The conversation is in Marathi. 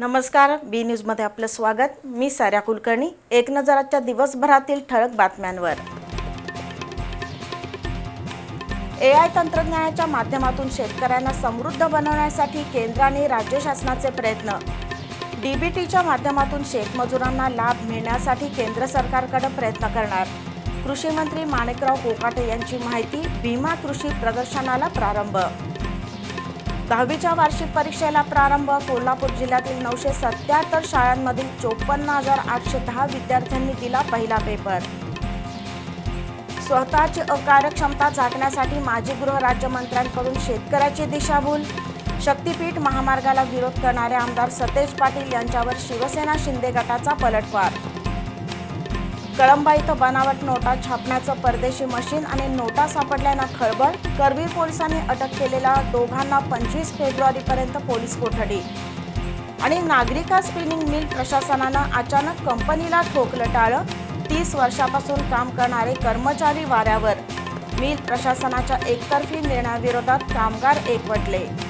नमस्कार बी न्यूजमध्ये आपलं स्वागत. मी साऱ्या कुलकर्णी. एक नजराच्या दिवसभरातील ठळक बातम्यांवर. ए आय तंत्रज्ञानाच्या माध्यमातून शेतकऱ्यांना समृद्ध बनवण्यासाठी केंद्र आणि राज्य शासनाचे प्रयत्न. डीबीटीच्या माध्यमातून शेतमजुरांना लाभ मिळण्यासाठी केंद्र सरकारकडे प्रयत्न करणार. कृषी मंत्री माणिकराव कोकाटे यांची माहिती भीमा कृषी प्रदर्शनाला प्रारंभ. दहावीच्या वार्षिक परीक्षेला प्रारंभ. कोल्हापूर जिल्ह्यातील नऊशे सत्याहत्तर शाळांमधील चोपन्न हजार आठशे दहा विद्यार्थ्यांनी दिला पहिला पेपर. स्वतःची अकार्यक्षमता झाकण्यासाठी माजी गृहराज्यमंत्र्यांकडून शेतकऱ्याची दिशाभूल. शक्तीपीठ महामार्गाला विरोध करणारे आमदार सतेज पाटील यांच्यावर शिवसेना शिंदे गटाचा पलटवार. कळंबा इथं बनावट नोटा छापण्याचं परदेशी मशीन आणि नोटा सापडल्यानं खळबळ. करवीर पोलिसांनी अटक केलेल्या दोघांना पंचवीस फेब्रुवारीपर्यंत पोलीस कोठडी. आणि नागरिका स्पिनिंग मिल प्रशासनानं अचानक कंपनीला ठोकलं टाळं तीस वर्षापासून काम करणारे कर्मचारी वाऱ्यावर. मिल प्रशासनाच्या एकतर्फी निर्णयाविरोधात कामगार एकवटले.